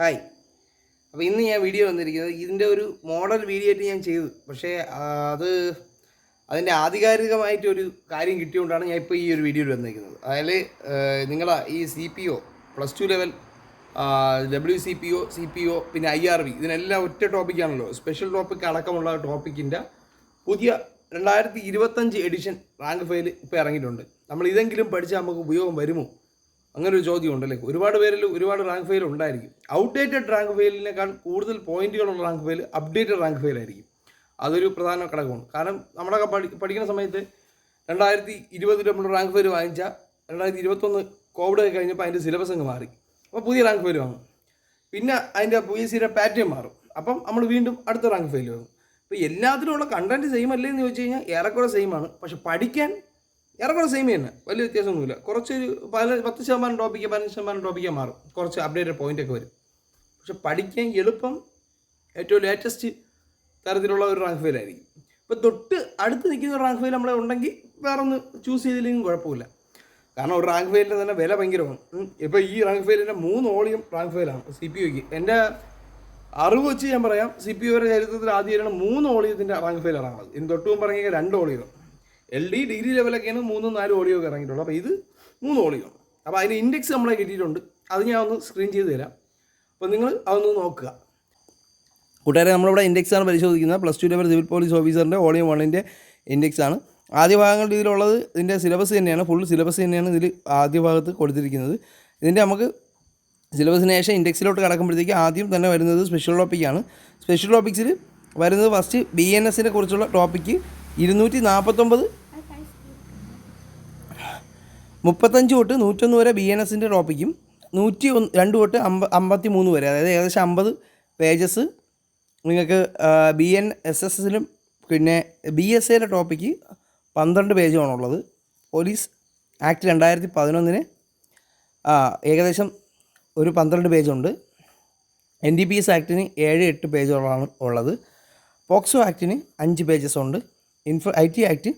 Hi അപ്പോൾ ഇന്ന് ഞാൻ വീഡിയോ വന്നിരിക്കുന്നത് ഇതിന്റെ ഒരു മോഡൽ വീഡിയോ ആയിട്ട് ഞാൻ ചെയ്തു. പക്ഷേ അത് അതിന്റെ ആധികാരികമായിട്ടൊരു കാര്യം കിട്ടിയോണ്ടാണ് ഞാൻ ഇപ്പോൾ ഈ ഒരു വീഡിയോയിൽ വന്നിരിക്കുന്നത്. അതായത് നിങ്ങളെ ഈ C P O plus two level W C P O C P O പിന്നെ ഐ ആർ വി ഇതിനെല്ലാം ഒറ്റ ടോപ്പിക്കാണല്ലോ സ്പെഷ്യൽ ടോപ്പിക് അടക്കമുള്ള ടോപ്പിക്കിന്റെ പുതിയ രണ്ടായിരത്തി ഇരുപത്തഞ്ച് എഡിഷൻ റാങ്ക് ഫയൽ ഇപ്പോൾ ഇറങ്ങിയിട്ടുണ്ട്. നമ്മൾ ഇതെങ്കിലും പഠിച്ചാൽ നമുക്ക് ഉപയോഗം വരുമോ? അങ്ങനെ ഒരു ചോദ്യം ഉണ്ടല്ലേ ഒരുപാട് പേരിൽ ഒരുപാട് റാങ്ക് ഫയൽ ഉണ്ടായിരിക്കും. ഔട്ട്ഡേറ്റഡ് റാങ്ക് ഫയലിനേക്കാൾ കൂടുതൽ പോയിന്റുകളുള്ള rank file updated rank file ആയിരിക്കും. അതൊരു പ്രധാന ഘടകമാണ്. കാരണം നമ്മളൊക്കെ പഠി പഠിക്കുന്ന സമയത്ത് രണ്ടായിരത്തി ഇരുപതിൽ നമ്മൾ റാങ്ക് ഫയൽ വാങ്ങിച്ച രണ്ടായിരത്തി ഇരുപത്തൊന്ന് കോവിഡ് ഒക്കെ കഴിഞ്ഞപ്പോൾ അതിന്റെ സിലബസ് അങ്ങ് മാറി. അപ്പോൾ പുതിയ റാങ്ക് ഫയൽ വാങ്ങും പിന്നെ അതിന്റെ പി എസ് പാറ്റേൺ മാറും. അപ്പം നമ്മൾ വീണ്ടും അടുത്ത റാങ്ക് ഫയൽ വാങ്ങും അപ്പോൾ എല്ലാത്തിനുമുള്ള കണ്ടന്റ് സെയിം അല്ലേ എന്ന് ചോദിച്ചു കഴിഞ്ഞാൽ ഏറെക്കുറെ സെയിം ആണ്. പക്ഷെ പഠിക്കാൻ ഏറെക്കുറെ സെയിം തന്നെ. വലിയ വ്യത്യാസമൊന്നുമില്ല. കുറച്ച് ഒരു പതിനഞ്ച് പത്ത് ശതമാനം ടോപ്പിക്ക് പതിനഞ്ച് ശതമാനം ടോപ്പിക്ക് മാറും. കുറച്ച് അപ്ഡേറ്റഡ് പോയിന്റ് ഒക്കെ വരും. പക്ഷെ പഠിക്കാൻ എളുപ്പം ഏറ്റവും ലേറ്റസ്റ്റ് തരത്തിലുള്ള ഒരു റാങ്ക് ഫെയിൽ ആയിരിക്കും. ഇപ്പോൾ തൊട്ട് അടുത്ത് നിൽക്കുന്ന റാങ്ക് ഫെയിൽ നമ്മളെ ഉണ്ടെങ്കിൽ വേറെ ഒന്ന് ചൂസ് ചെയ്തില്ലെങ്കിലും കുഴപ്പമില്ല. കാരണം ഒരു റാങ്ക് ഫെയിലിന് തന്നെ വില ഭയങ്കരമാണ് ഇപ്പോൾ ഈ റാങ്ക് ഫെയിലിന്റെ മൂന്ന് ഓളിയും റാങ്ക് ഫെയിലാണ് സി പി ഒക്ക് എന്റെ അറിവ് വെച്ച് ഞാൻ പറയാം സി പി ഒയുടെ ചരിത്രത്തിൽ ആദ്യമായിട്ടാണ് മൂന്ന് ഓളിയത്തിന്റെ റാങ്ക് ഫെയിലാണ് ഇറങ്ങുന്നത്. തൊട്ടും പറഞ്ഞാൽ രണ്ട് ഓളിയോ എൽ ഡി ഡിഗ്രി ലെവലൊക്കെയാണ് മൂന്നും നാലും ഓളിയോ ഒക്കെ ഇറങ്ങിയിട്ടുള്ളത് അപ്പോൾ ഇത് മൂന്ന് ഓളിയോ അപ്പോൾ അതിന് ഇൻഡെക്സ് നമ്മളെ കിട്ടിയിട്ടുണ്ട്. അത് ഞാൻ ഒന്ന് സ്ക്രീൻ ചെയ്ത് തരാം. അപ്പോൾ നിങ്ങൾ അതൊന്ന് നോക്കുക. കൂട്ടുകാരെ നമ്മളിവിടെ ഇൻഡെക്സ് ആണ് പരിശോധിക്കുന്നത്. Plus two level civil police ഓഫീസറിന്റെ ഓളിയം വണ്ണിന്റെ ഇൻഡെക്സ് ആണ്. ആദ്യ ഭാഗങ്ങളുടെ ഇതിലുള്ളത് ഇതിന്റെ സിലബസ് തന്നെയാണ്. ഫുൾ സിലബസ് തന്നെയാണ് ഇതിൽ ആദ്യ ഭാഗത്ത് കൊടുത്തിരിക്കുന്നത്. ഇതിന്റെ നമുക്ക് സിലബസിന് ശേഷം ഇൻഡെക്സിലോട്ട് കടക്കുമ്പോഴത്തേക്ക് ആദ്യം തന്നെ വരുന്നത് സ്പെഷ്യൽ ടോപ്പിക്കാണ് സ്പെഷ്യൽ ടോപ്പിക്സിൽ വരുന്നത് ഫസ്റ്റ് ബി എൻ എസിനെ കുറിച്ചുള്ള ടോപ്പിക്ക് ഇരുന്നൂറ്റി നാൽപ്പത്തൊമ്പത് മുപ്പത്തഞ്ച് തൊട്ട് നൂറ്റൊന്ന് വരെ ബി എൻ എസിന്റെ ടോപ്പിക്കും നൂറ്റി ഒന്ന് രണ്ട് തൊട്ട് അമ്പ അമ്പത്തി മൂന്ന് വരെ അതായത് ഏകദേശം അമ്പത് പേജസ് നിങ്ങൾക്ക് ബി എൻ എസ് എസ് എസിലും പിന്നെ ബി എസ് എയുടെ ടോപ്പിക്ക് പന്ത്രണ്ട് പേജുമാണുള്ളത് പോലീസ് ആക്ട് രണ്ടായിരത്തി പതിനൊന്നിന് ഏകദേശം ഒരു പന്ത്രണ്ട് പേജുണ്ട് എൻ ഡി പി എസ് ആക്ടിന് ഏഴ് എട്ട് പേജുകളാണ് ഉള്ളത്. പോക്സോ ആക്ടിന് അഞ്ച് പേജസ് ഉണ്ട്. ഇൻഫോ ഐ ടി ആക്ട്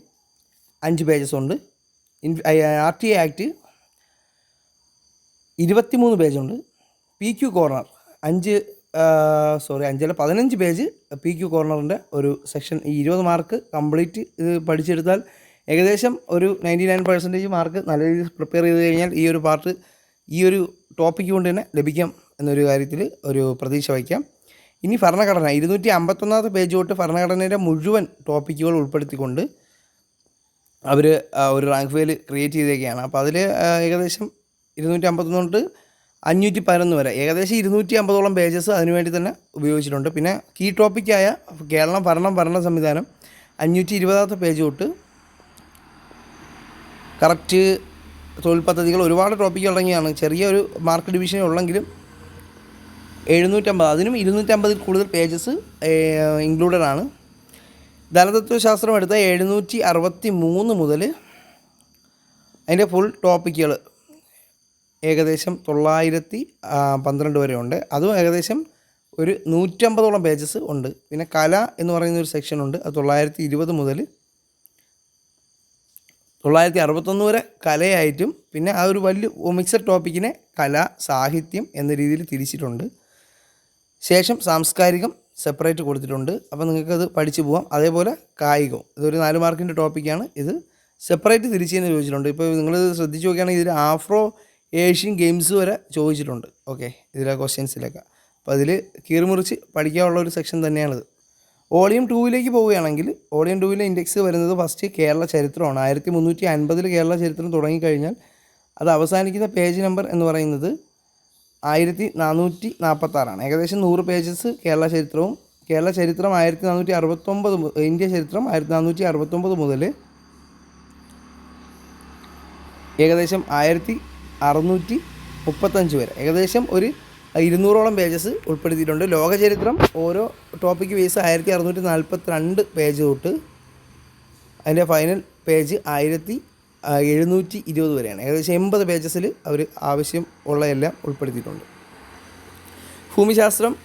അഞ്ച് പേജസ് ഉണ്ട്. ആർ ടി ആക്ട് ഇരുപത്തിമൂന്ന് പേജുണ്ട്. പി ക്യു കോർണർ അഞ്ച് സോറി അഞ്ചല്ല പതിനഞ്ച് പേജ് പി ക്യു കോർണറിന്റെ ഒരു സെക്ഷൻ ഈ ഇരുപത് മാർക്ക് കംപ്ലീറ്റ് ഇത് പഠിച്ചെടുത്താൽ ഏകദേശം ഒരു നയന്റി നയൻ പെർസെന്റേജ് മാർക്ക് നല്ല രീതിയിൽ പ്രിപ്പയർ ചെയ്ത് കഴിഞ്ഞാൽ ഈ ഒരു പാർട്ട് ഈ ഒരു ടോപ്പിക്ക് കൊണ്ട് തന്നെ ലഭിക്കാം എന്നൊരു കാര്യത്തിൽ ഒരു പ്രതീക്ഷ വയ്ക്കാം. ഇനി ഭരണഘടന. ഇരുന്നൂറ്റി അമ്പത്തൊന്നാമത്തെ പേജ് തൊട്ട് ഭരണഘടനയുടെ മുഴുവൻ ടോപ്പിക്കുകൾ ഉൾപ്പെടുത്തിക്കൊണ്ട് അവർ ഒരു റാങ്ക് ഫയൽ ക്രിയേറ്റ് ചെയ്തേക്കുകയാണ് അപ്പോൾ അതിൽ ഏകദേശം ഇരുന്നൂറ്റി അമ്പത്തൊന്ന് തൊട്ട് അഞ്ഞൂറ്റി പതിനൊന്ന് വരെ. ഏകദേശം ഇരുന്നൂറ്റി അമ്പതോളം പേജസ് അതിനുവേണ്ടി തന്നെ ഉപയോഗിച്ചിട്ടുണ്ട്. പിന്നെ കീ ടോപ്പിക്കായ കേരളം ഭരണം ഭരണ സംവിധാനം അഞ്ഞൂറ്റി ഇരുപതാമത്തെ പേജ് തൊട്ട് കറക്റ്റ് തൊഴിൽ പദ്ധതികൾ ഒരുപാട് ടോപ്പിക്ക് ഉള്ളങ്ങിയാണ് ചെറിയൊരു മാർക്ക് ഡിവിഷൻ ഉള്ളെങ്കിലും എഴുന്നൂറ്റമ്പത് അതിനും ഇരുന്നൂറ്റമ്പതിൽ കൂടുതൽ പേജസ് ഇൻക്ലൂഡഡ് ആണ്. ധനതത്വശാസ്ത്രം എടുത്ത എഴുന്നൂറ്റി അറുപത്തി മൂന്ന് മുതൽ അതിന്റെ ഫുൾ ടോപ്പിക്കുകൾ ഏകദേശം തൊള്ളായിരത്തി പന്ത്രണ്ട് വരെ ഉണ്ട്. അതും ഏകദേശം ഒരു നൂറ്റമ്പതോളം പേജസ് ഉണ്ട്. പിന്നെ കല എന്ന് പറയുന്ന ഒരു സെക്ഷൻ ഉണ്ട്. അത് തൊള്ളായിരത്തി ഇരുപത് മുതൽ തൊള്ളായിരത്തി അറുപത്തൊന്ന് വരെ കലയായിട്ടും പിന്നെ ആ ഒരു വലിയ മിക്സഡ് ടോപ്പിക്കിനെ കല സാഹിത്യം എന്ന രീതിയിൽ തിരിച്ചിട്ടുണ്ട്. ശേഷം സാംസ്കാരികം സെപ്പറേറ്റ് കൊടുത്തിട്ടുണ്ട്. അപ്പോൾ നിങ്ങൾക്കത് പഠിച്ചു പോകാം അതേപോലെ കായികം. ഇതൊരു നാല് മാർക്കിന്റെ ടോപ്പിക്കാണ്. ഇത് സെപ്പറേറ്റ് തിരിച്ചു തന്നെ ചോദിച്ചിട്ടുണ്ട്. ഇപ്പോൾ നിങ്ങൾ ശ്രദ്ധിച്ച് നോക്കുകയാണെങ്കിൽ ഇതിൽ ആഫ്രോ ഏഷ്യൻ ഗെയിംസ് വരെ ചോദിച്ചിട്ടുണ്ട്. ഓക്കെ ഇതിലെ ക്വസ്റ്റ്യൻസിലൊക്കെ. അപ്പോൾ അതിൽ കീറിമുറിച്ച് പഠിക്കാനുള്ള ഒരു സെക്ഷൻ തന്നെയാണിത്. ഓളിയം ടൂവിലേക്ക് പോവുകയാണെങ്കിൽ ഓളിയം ടൂവിലെ ഇൻഡെക്സ് വരുന്നത് ഫസ്റ്റ് കേരള ചരിത്രമാണ്. ആയിരത്തി മുന്നൂറ്റി അൻപതിൽ കേരള ചരിത്രം തുടങ്ങിക്കഴിഞ്ഞാൽ അത് അവസാനിക്കുന്ന പേജ് നമ്പർ എന്ന് പറയുന്നത് ആയിരത്തി നാനൂറ്റി നാൽപ്പത്താറാണ് ഏകദേശം നൂറ് പേജസ് കേരള ചരിത്രവും കേരള ചരിത്രം ആയിരത്തി നാനൂറ്റി അറുപത്തൊമ്പത് ഇന്ത്യ ചരിത്രം ആയിരത്തി നാനൂറ്റി അറുപത്തൊമ്പത് മുതൽ ഏകദേശം ആയിരത്തി അറുന്നൂറ്റി മുപ്പത്തഞ്ച് വരെ. ഏകദേശം ഒരു ഇരുന്നൂറോളം പേജസ് ഉൾപ്പെടുത്തിയിട്ടുണ്ട്. ലോകചരിത്രം ഓരോ ടോപ്പിക്ക് ബേസ് ആയിരത്തി അറുന്നൂറ്റി നാൽപ്പത്തി രണ്ട് പേജ് തൊട്ട് അതിന്റെ ഫൈനൽ പേജ് ആയിരത്തി എഴുന്നൂറ്റി ഇരുപത് വരെയാണ്. ഏകദേശം എൺപത് പേജസിൽ അവർ ആവശ്യം ഉള്ളതെല്ലാം ഉൾപ്പെടുത്തിയിട്ടുണ്ട്. ഭൂമിശാസ്ത്രം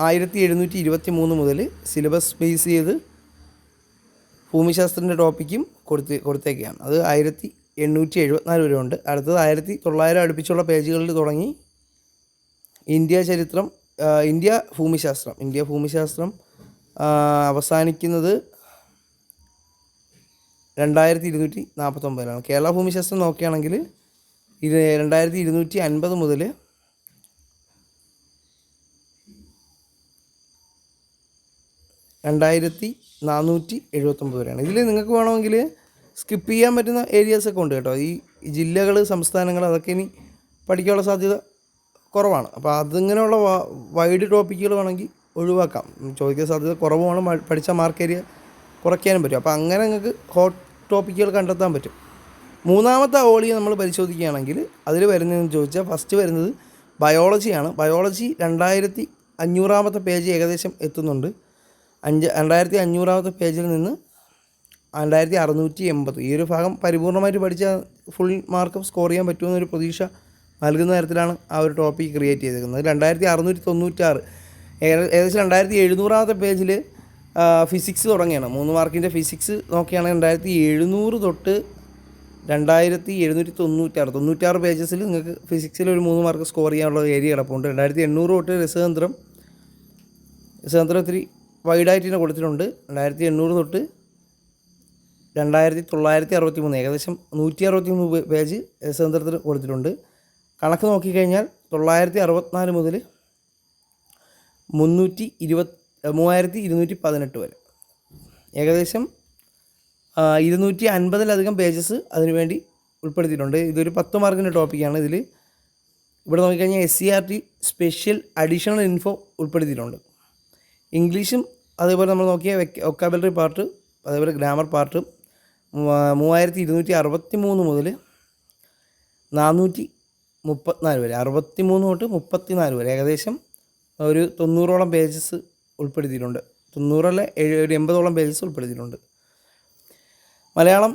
ആയിരത്തി എഴുന്നൂറ്റി ഇരുപത്തി മൂന്ന് മുതൽ സിലബസ് ബേസ് ചെയ്ത് ഭൂമിശാസ്ത്രത്തിന്റെ ടോപ്പിക്കും കൊടുത്ത് കൊടുത്തേക്കാണ്. അത് ആയിരത്തി എണ്ണൂറ്റി എഴുപത്തിനാല് വരെ ഉണ്ട്. അടുത്തത് ആയിരത്തി തൊള്ളായിരം അടുപ്പിച്ചുള്ള പേജുകളിൽ തുടങ്ങി ഇന്ത്യ ചരിത്രം ഇന്ത്യ ഭൂമിശാസ്ത്രം. ഇന്ത്യ ഭൂമിശാസ്ത്രം അവസാനിക്കുന്നത് രണ്ടായിരത്തി ഇരുന്നൂറ്റി നാൽപ്പത്തൊമ്പതിലാണ് കേരള ഭൂമിശാസ്ത്രം നോക്കുകയാണെങ്കിൽ ഇത് രണ്ടായിരത്തി ഇരുന്നൂറ്റി അൻപത് മുതൽ രണ്ടായിരത്തി നാനൂറ്റി എഴുപത്തൊമ്പത് വരെയാണ്. ഇതിൽ നിങ്ങൾക്ക് വേണമെങ്കിൽ സ്കിപ്പ് ചെയ്യാൻ പറ്റുന്ന ഏരിയാസൊക്കെ ഉണ്ട് കേട്ടോ. ഈ ജില്ലകൾ സംസ്ഥാനങ്ങൾ അതൊക്കെ ഇനി പഠിക്കാനുള്ള സാധ്യത കുറവാണ്. അപ്പോൾ അതിങ്ങനെയുള്ള വൈഡ് ടോപ്പിക്കുകൾ വേണമെങ്കിൽ ഒഴിവാക്കാം. ചോദിക്കാൻ സാധ്യത കുറവുമാണ് പഠിച്ച മാർക്ക് ഏരിയ കുറയ്ക്കാനും പറ്റും. അപ്പോൾ അങ്ങനെ നിങ്ങൾക്ക് ഹോട്ട് ടോപ്പിക്കുകൾ കണ്ടെത്താൻ പറ്റും. മൂന്നാമത്തെ ഓളിയെ നമ്മൾ പരിശോധിക്കുകയാണെങ്കിൽ അതിൽ വരുന്നതെന്ന് ചോദിച്ചാൽ ഫസ്റ്റ് വരുന്നത് ബയോളജിയാണ് ബയോളജി രണ്ടായിരത്തി അഞ്ഞൂറാമത്തെ പേജ് ഏകദേശം എത്തുന്നുണ്ട്. അഞ്ച് രണ്ടായിരത്തി അഞ്ഞൂറാമത്തെ പേജിൽ നിന്ന് രണ്ടായിരത്തി അറുന്നൂറ്റി എൺപത് ഈ ഒരു ഭാഗം പരിപൂർണമായിട്ട് പഠിച്ചാൽ ഫുൾ മാർക്കും സ്കോർ ചെയ്യാൻ പറ്റുമെന്നൊരു പ്രതീക്ഷ നൽകുന്ന തരത്തിലാണ് ആ ഒരു ടോപ്പിക് ക്രിയേറ്റ് ചെയ്തിരിക്കുന്നത്. രണ്ടായിരത്തി അറുന്നൂറ്റി തൊണ്ണൂറ്റാറ് ഏക- ഏകദേശം രണ്ടായിരത്തി എഴുന്നൂറാമത്തെ പേജിൽ ഫിസിക്സ് തുടങ്ങിയാണ്. മൂന്ന് മാർക്കിന്റെ ഫിസിക്സ് നോക്കിയാണ് രണ്ടായിരത്തി എഴുന്നൂറ് തൊട്ട് രണ്ടായിരത്തി എഴുന്നൂറ്റി തൊണ്ണൂറ്റാറ്. തൊണ്ണൂറ്റാറ് പേജസിൽ നിങ്ങൾക്ക് ഫിസിക്സിൽ ഒരു മൂന്ന് മാർക്ക് സ്കോർ ചെയ്യാനുള്ള ഏരിയ കിടപ്പുണ്ട്. രണ്ടായിരത്തി എണ്ണൂറ് തൊട്ട് രസതന്ത്രം രസതന്ത്രം ഇത്തിരി വൈഡായിട്ട് തന്നെ കൊടുത്തിട്ടുണ്ട്. രണ്ടായിരത്തി എണ്ണൂറ് തൊട്ട് രണ്ടായിരത്തി തൊള്ളായിരത്തി അറുപത്തി മൂന്ന് ഏകദേശം നൂറ്റി അറുപത്തി മൂന്ന് പേജ് രസതന്ത്രത്തിൽ കൊടുത്തിട്ടുണ്ട്. കണക്ക് നോക്കിക്കഴിഞ്ഞാൽ തൊള്ളായിരത്തി അറുപത്തിനാല് മുതൽ മുന്നൂറ്റി ഇരുപത് മൂവായിരത്തി ഇരുന്നൂറ്റി പതിനെട്ട് വരെ. ഏകദേശം ഇരുന്നൂറ്റി അൻപതിലധികം പേജസ് അതിനുവേണ്ടി ഉൾപ്പെടുത്തിയിട്ടുണ്ട്. ഇതൊരു പത്ത് മാർക്കിന്റെ ടോപ്പിക്കാണ് ഇതിൽ ഇവിടെ നോക്കിക്കഴിഞ്ഞാൽ S C R T special additional info ഉൾപ്പെടുത്തിയിട്ടുണ്ട്. ഇംഗ്ലീഷും അതേപോലെ നമ്മൾ നോക്കിയ ഒക്കാബലറി പാർട്ട് അതേപോലെ ഗ്രാമർ പാർട്ട് മൂവായിരത്തി ഇരുന്നൂറ്റി അറുപത്തി മൂന്ന് മുതൽ നാനൂറ്റി മുപ്പത്തിനാല് വരെ. അറുപത്തി മൂന്ന് തൊട്ട് മുപ്പത്തിനാല് വരെ. ഏകദേശം ഒരു തൊണ്ണൂറോളം പേജസ് ഉൾപ്പെടുത്തിയിട്ടുണ്ട്. തൊണ്ണൂറല്ല ഏഴ് ഒരു എൺപതോളം പേജസ് ഉൾപ്പെടുത്തിയിട്ടുണ്ട്. മലയാളം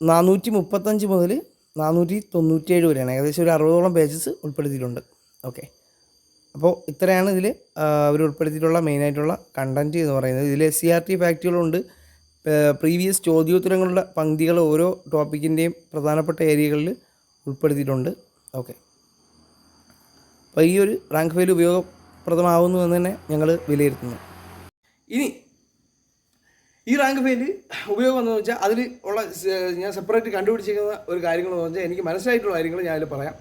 നാനൂറ്റി മുപ്പത്തഞ്ച് മുതൽ നാനൂറ്റി തൊണ്ണൂറ്റേഴ് വരെയാണ്. ഏകദേശം ഒരു അറുപതോളം പേജസ് ഉൾപ്പെടുത്തിയിട്ടുണ്ട്. ഓക്കെ. അപ്പോൾ ഇത്രയാണ് ഇതിൽ അവർ ഉൾപ്പെടുത്തിയിട്ടുള്ള മെയിനായിട്ടുള്ള കണ്ടന്റ് എന്ന് പറയുന്നത്. ഇതിൽ എസ് സി ആർ ടി ഫാക്റ്റുകളുണ്ട് പ്രീവിയസ് ചോദ്യോത്തരങ്ങളുടെ പങ്ക്തികൾ ഓരോ ടോപ്പിക്കിന്റെയും പ്രധാനപ്പെട്ട ഏരിയകളിൽ ഉൾപ്പെടുത്തിയിട്ടുണ്ട്. ഓക്കെ. അപ്പോൾ ഈ ഒരു റാങ്ക് ഫയൽ ഉപയോഗപ്രദമാവുന്നു എന്ന് തന്നെ ഞങ്ങൾ വിലയിരുത്തുന്നു. ഇനി ഈ റാങ്ക് ഫെയിൽ ഉപയോഗം എന്ന് വെച്ചാൽ അതിൽ ഉള്ള ഞാൻ സെപ്പറേറ്റ് കണ്ടുപിടിച്ചിരിക്കുന്ന ഒരു കാര്യങ്ങൾ എന്ന് വെച്ചാൽ എനിക്ക് മനസ്സിലായിട്ടുള്ള കാര്യങ്ങൾ ഞാൻ പറയാം.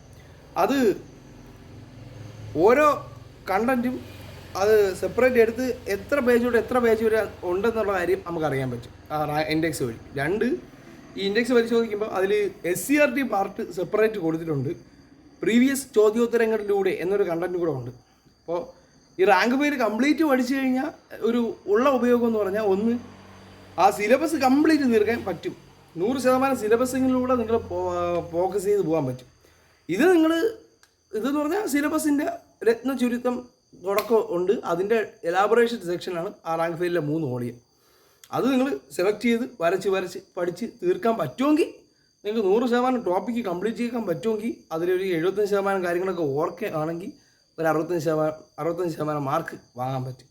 അത് ഓരോ കണ്ടന്റും അത് സെപ്പറേറ്റ് എടുത്ത് എത്ര പേജ് തൊട്ട് എത്ര പേജ് വരെ ഉണ്ടെന്നുള്ള കാര്യം നമുക്ക് അറിയാൻ പറ്റും. ആ ഇൻഡെക്സ് വഴി. രണ്ട് ഈ ഇൻഡെക്സ് പരിശോധിക്കുമ്പോൾ അതിൽ S C R T part separate കൊടുത്തിട്ടുണ്ട്. പ്രീവിയസ് ചോദ്യോത്തരങ്ങളിലൂടെ എന്നൊരു കണ്ടന്റ് കൂടെ ഉണ്ട്. അപ്പോൾ ഈ റാങ്ക് പേര് കംപ്ലീറ്റ് പഠിച്ചു കഴിഞ്ഞാൽ ഒരു ഉള്ള ഉപയോഗം എന്ന് പറഞ്ഞാൽ ഒന്ന് ആ സിലബസ് കംപ്ലീറ്റ് തീർക്കാൻ പറ്റും. നൂറ് ശതമാനം സിലബസിങ്ങിലൂടെ നിങ്ങൾ ഫോക്കസ് ചെയ്ത് പോകാൻ പറ്റും. ഇത് നിങ്ങൾ ഇതെന്ന് പറഞ്ഞാൽ സിലബസിന്റെ രത്ന ചുരുക്കം തുടക്കം ഉണ്ട്. അതിന്റെ എലാബറേഷൻ സെക്ഷനാണ് ആ റാങ്ക് ഫെയിലിലെ മൂന്ന് ഓളിയം അത് നിങ്ങൾ സെലക്ട് ചെയ്ത് വരച്ച് വരച്ച് പഠിച്ച് തീർക്കാൻ പറ്റുമെങ്കിൽ നിങ്ങൾക്ക് നൂറ് ശതമാനം ടോപ്പിക്ക് കംപ്ലീറ്റ് ചെയ്യാൻ പറ്റുമെങ്കിൽ അതിലൊരു എഴുപത്തഞ്ച് ശതമാനം കാര്യങ്ങളൊക്കെ ഓർക്കുകയാണെങ്കിൽ ഒരു അറുപത്തഞ്ച് ശതമാനം അറുപത്തഞ്ച് ശതമാനം മാർക്ക് വാങ്ങാൻ പറ്റും.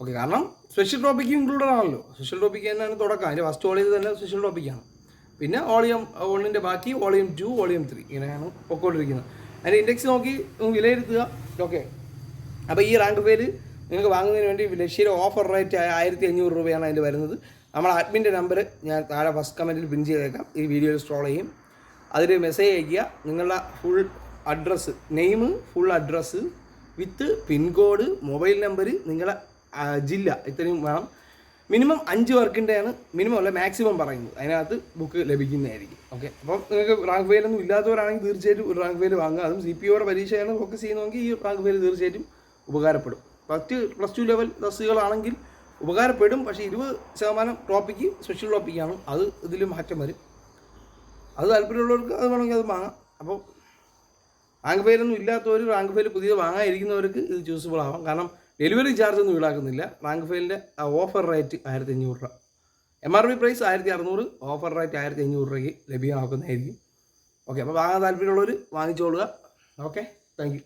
ഓക്കെ കാരണം സ്പെഷ്യൽ ടോപ്പിക്ക് ഇൻക്ലൂഡഡ് ആണല്ലോ. സ്പെഷ്യൽ ടോപ്പിക്ക് തന്നെയാണ് തുടക്കം. അതിന്റെ ഫസ്റ്റ് ഓളിയത് തന്നെ സ്പെഷ്യൽ ടോപ്പിക്കാണ് പിന്നെ ഓളിയം വണ്ണിന്റെ ബാക്കി വോളിയം ടു വോളിയം ത്രീ ഇങ്ങനെയാണ് പൊക്കോണ്ടിരിക്കുന്നത്. അതിന്റെ ഇൻഡെക്സ് നോക്കി വിലയിരുത്തുക. ഓക്കെ അപ്പോൾ ഈ റാങ്ക് പേര് നിങ്ങൾക്ക് വാങ്ങുന്നതിന് വേണ്ടി ലക്ഷ്യയിലെ ഓഫർ റേറ്റ് ആയ ആയിരത്തി അഞ്ഞൂറ് രൂപയാണ് അതിൽ വരുന്നത്. നമ്മൾ അഡ്മിന്റെ നമ്പർ ഞാൻ താഴെ ഫസ്റ്റ് കമന്റിൽ പിൻ ചെയ്തേക്കാം. ഈ വീഡിയോയിൽ സ്ട്രോൾ ചെയ്യും. അതിൽ മെസ്സേജ് അയയ്ക്കുക. നിങ്ങളുടെ full address name full address with pincode mobile number നിങ്ങളുടെ ജില്ല ഇത്രയും വേണം. മിനിമം അഞ്ച് വർക്കിന്റെയാണ് മിനിമം അല്ല മാക്സിമം പറയുന്നത്. അതിനകത്ത് ബുക്ക് ലഭിക്കുന്നതായിരിക്കും. ഓക്കെ അപ്പം നിങ്ങൾക്ക് റാങ്ക് ഫെയിലൊന്നും ഇല്ലാത്തവരാണെങ്കിൽ തീർച്ചയായിട്ടും ഒരു റാങ്ക് ഫെയിൽ വാങ്ങുക. അതും സി പി ഒയുടെ പരീക്ഷയാണ് ഫോക്കസ് ചെയ്യുന്നതെങ്കിൽ ഈ റാങ്ക് ഫെയിൽ തീർച്ചയായിട്ടും ഉപകാരപ്പെടും. ഫസ്റ്റ് പ്ലസ് ടു ലെവൽ ബസ്സുകളാണെങ്കിൽ ഉപകാരപ്പെടും. പക്ഷേ ഇരുപത് ശതമാനം ടോപ്പിക്ക് സ്പെഷ്യൽ ടോപ്പിക്കാണ് അത് ഇതിൽ മാറ്റം വരും. അത് താല്പര്യമുള്ളവർക്ക് അത് വേണമെങ്കിൽ അത് വാങ്ങാം. അപ്പോൾ റാങ്ക് ഫെയിലൊന്നും ഇല്ലാത്തവർ റാങ്ക് ഫെയിൽ പുതിയത് വാങ്ങാതിരിക്കുന്നവർക്ക് ഇത് ചൂസബിൾ ആവാം. കാരണം ഡെലിവറി ചാർജ് ഒന്നും ഈടാക്കുന്നില്ല. റാങ്ക് ഫെയിലിന്റെ ഓഫർ റേറ്റ് ആയിരത്തി അഞ്ഞൂറ് രൂപ. എം ആർ പി പ്രൈസ് ആയിരത്തി അറുന്നൂറ് ഓഫർ റേറ്റ് ആയിരത്തി അഞ്ഞൂറ് രൂപയ്ക്ക് ലഭ്യമാക്കുന്നതായിരിക്കും. ഓക്കെ അപ്പോൾ വാങ്ങാൻ താല്പര്യമുള്ളവർ വാങ്ങിച്ചോളുക. Okay thank you